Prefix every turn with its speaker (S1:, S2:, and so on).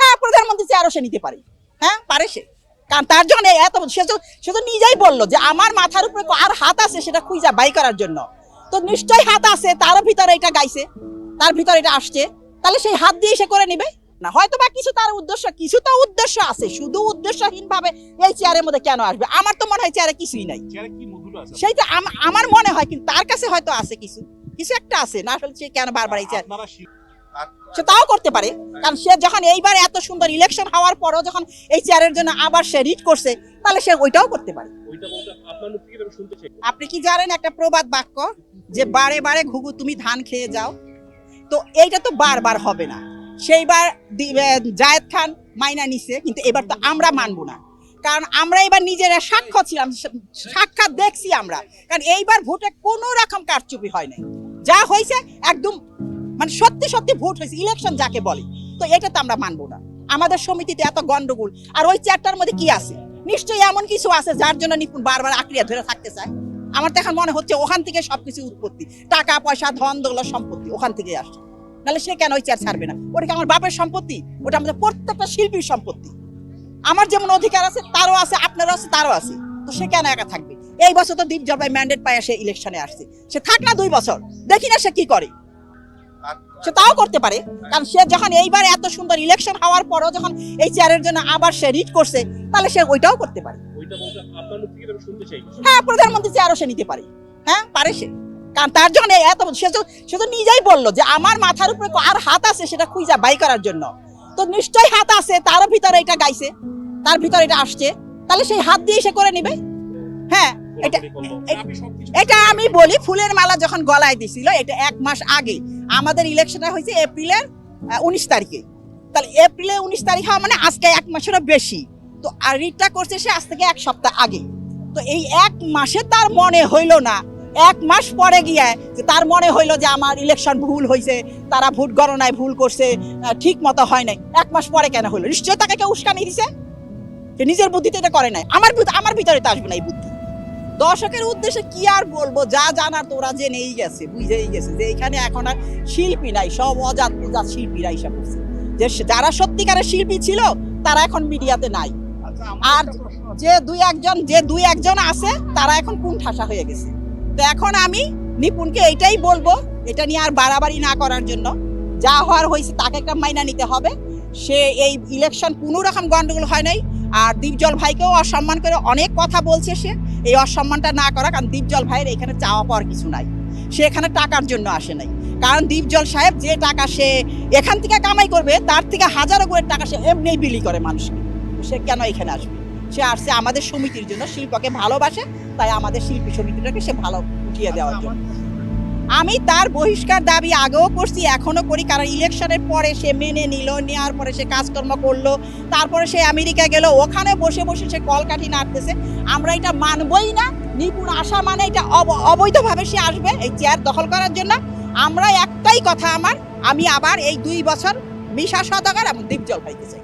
S1: হ্যাঁ প্রধানমন্ত্রী চেয়ারও সে নিতে পারে। হ্যাঁ পারে সে। কারণ তার জন্য এত সে তো সে তো নিজেই বলল যে আমার মাথার উপরে আর হাত আছে সেটা খুঁজা বাই করার জন্য। তো নিশ্চয়ই হাত আছে তার ভিতরে এটা গাইছে তার ভিতরে এটা আসছে। তাহলে সেই হাত দিয়ে সে করে নিবে? না হয়তো বা কিছু তার উদ্দেশ্য কিছু তো উদ্দেশ্য আছে শুধু উদ্দেশ্যহীন ভাবে এই চেয়ারের মধ্যে কেন আসবে? আমার তো মনে হয় চেয়ারে কিছুই নাই। সেইটা আমার মনে হয় কিন্তু তার কাছে হয়তো আছে কিছু। কিছু একটা আছে না আসলে সে কেন বারবার এই চেয়ার সে তাও করতে পারে। কারণ সে যখন এইবার এত সুন্দর ইলেকশন হওয়ার পরও যখন এই চেয়ারের জন্য আবার সে রিট করছে তাহলে সে ওইটাও করতে পারে। আপনি কি জানেন একটা প্রবাদ বাক্য যে বারে বারে ঘুঘু তুমি ধান খেয়ে যাও তো এইটা তো বারবার হবে না। সেইবার জায়েদ খান মাইনা নিছে কিন্তু এবার তো আমরা মানবো না। কারণ আমরা এবার নিজেরা সাক্ষ্য ছিলাম সাক্ষাৎ দেখছি আমরা। কারণ এইবার ভোটে কোনো রকম কারচুপি হয় নাই। যা হয়েছে একদম মানে সত্যি সত্যি ভোট হয়েছে ইলেকশন যাকে বলে। তো এটা তো আমরা মানবো না। আমাদের সমিতিতে এত গন্ডগোল। আর ওই চারটার মধ্যে কি আছে? নিশ্চয়ই এমন কিছু আছে যার জন্য নিপুণ বারবার আঁকড়িয়া ধরে থাকতে চায়। আমার তো এখন মনে হচ্ছে ওখান থেকে সবকিছু উৎপত্তি। টাকা, পয়সা, ধন, দৌলত, সম্পত্তি ওখান থেকে আসছে। নাহলে সে কেন ওই চেয়ার ছাড়বে না? ওটা কি আমার বাপের সম্পত্তি? ওটা আমাদের প্রত্যেকটা শিল্পীর সম্পত্তি। আমার যেমন অধিকার আছে, তারও আছে, আপনারও আছে, তারও আছে। তো সে কেন একা থাকবে? এই বছর তো দীপ জলপাই ম্যান্ডেট পায়, সে ইলেকশনে আসছে। সে থাক না দুই বছর। দেখি না সে কি করে। সে তাও করতে পারে। কারণ সে যখন এইবার এত সুন্দর ইলেকশন হওয়ার পরও যখন এই চেয়ারের জন্য আবার সে রিট করছে তাহলে সে ওইটাও করতে পারে। হ্যাঁ প্রধানমন্ত্রী চেয়ারও সে নিতে পারে। হ্যাঁ পারে সে। কারণ তার জন্য এত সে তো সে তো নিজেই বলল যে আমার মাথার উপরে আর হাত আছে সেটা খুঁজা বাই করার জন্য। তো নিশ্চয়ই হাত আছে তার ভিতরে এটা গাইছে তার ভিতরে এটা আসছে তাহলে সেই হাত দিয়ে সে করে নিবে। হ্যাঁ এটা আমি বলি ফুলের মালা যখন গলায় দিছিল এটা এক মাস আগে। আমাদের ইলেকশনটা হয়েছে এপ্রিলের উনিশ তারিখে। তাহলে এপ্রিলের উনিশ তারিখ হওয়া মানে আজকে এক মাসেরও বেশি। তো আর রিটটা করছে সে আজ থেকে এক সপ্তাহ আগে। তো এই এক মাসে তার মনে হইল না। এক মাস পরে গিয়ে যে তার মনে হইল যে আমার ইলেকশন ভুল হয়েছে তারা ভোট গণনায় ভুল করছে ঠিক মতো হয় নাই। এক মাস পরে কেন হইল? নিশ্চয়ই তাকে কেউ উস্কানি দিছে? যে নিজের বুদ্ধিতে এটা করে নাই। আমার আমার ভিতরে তো আসবে না এই বুদ্ধি। দর্শকের উদ্দেশ্যে কি আর বলব? যা জানার তোরা জেনেই গেছে বুঝেই গেছে যে এখানে এখন আর শিল্পী নাই সব অজাত প্রজাত শিল্পীরা এসে পড়ছে। যে যারা সত্যিকারের শিল্পী ছিল তারা এখন মিডিয়াতে নাই।
S2: আচ্ছা
S1: আর যে দুই একজন যে দুই একজন আছে তারা এখন কোন ঠাসা হয়ে গেছে? তো এখন আমি নিপুণকে এইটাই বলব এটা নিয়ে আর বাড়াবাড়ি না করার জন্য। যা হওয়ার হয়েছে তাকে একটা মাইনা নিতে হবে। সে এই ইলেকশন কোনো রকম গন্ডগোল হয় নাই। আর দীপজল ভাইকেও অসম্মান করে অনেক কথা বলছে সে। এই অসম্মানটা না করা, কারণ দীপজল ভাইয়ের এখানে চাওয়া পাওয়ার কিছু নাই। সে এখানে টাকার জন্য আসে নাই। কারণ দীপজল সাহেব যে টাকা সে এখান থেকে কামাই করবে, তার থেকে হাজারো করে টাকা সে এমনিই বিলি করে মানুষকে। সে কেন এখানে আসবে? সে আসছে আমাদের সমিতির জন্য, শিল্পকে ভালোবাসে, তাই আমাদের শিল্পী সমিতিটাকে সে ভালো উঠিয়ে দেওয়ার জন্য। আমি তার বহিষ্কার দাবি আগেও করছি এখনও করি। কারণ ইলেকশনের পরে সে মেনে নিল, নেওয়ার পরে সে কাজকর্ম করল, তারপরে সে আমেরিকা গেল, ওখানে বসে বসে সে কলকাঠি নাড়তেছে। আমরা এটা মানবই না, নিপুণ আশা মানে এটা অব- অবৈধভাবে সে আসবে এই চেয়ার দখল করার জন্য। আমরা একটাই কথা আমার, আমি আবার এই দুই বছর মিশা সদাগর এবং দীপজল ভাইকে চাই।